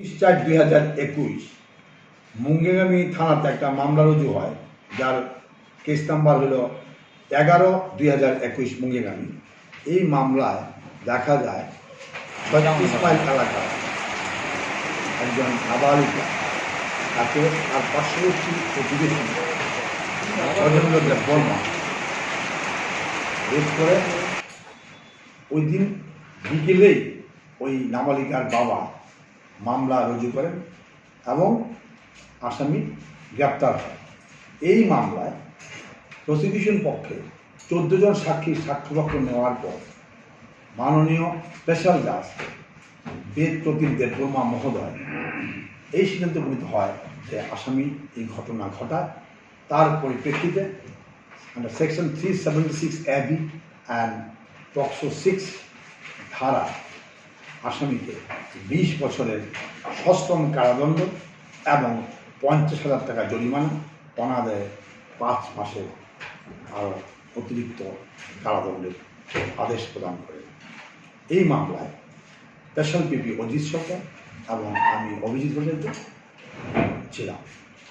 তিরিশ চার দুই হাজার একুশ মুঙ্গেগামী থানাতে একটা মামলা রুজু হয়, যার কেস নাম্বার হলো এগারো দুই হাজার একুশ মুঙ্গেগামী। এই মামলায় দেখা যায় ছত্রিশ মাইল এলাকায় একজন নাবালিকা, তাকে তার পার্শ্ববর্তী প্রতিবেশী সজেন্দ্র বর্মা রেপ করে ওই দিন বিকেলেই ওই নাবালিকার বাবা মামলা রুজু করেন এবং আসামি গ্রেপ্তার হয়। এই মামলায় প্রসিকিউশন পক্ষে চোদ্দ জন সাক্ষীর সাক্ষ্যপক্ষ নেওয়ার পর মাননীয় স্পেশাল জাজ বেদ প্রতীক দেববর্মা মহোদয় এই সিদ্ধান্ত উপনীত হয় যে আসামি এই ঘটনা ঘটায়। তার পরিপ্রেক্ষিতে under section three seventy six A B and POCSO six ধারা আসামিকে বিশ বছরের সশ্রম কারাদণ্ড এবং পঞ্চাশ হাজার টাকা জরিমানা অনাদায়ে পাঁচ মাসের আরও অতিরিক্ত কারাদণ্ডের আদেশ প্রদান করে। এই মামলায় স্পেশাল পিপি অজিত সরকার এবং আমি অভিজিৎ ভট্টাচার্য ছিলাম।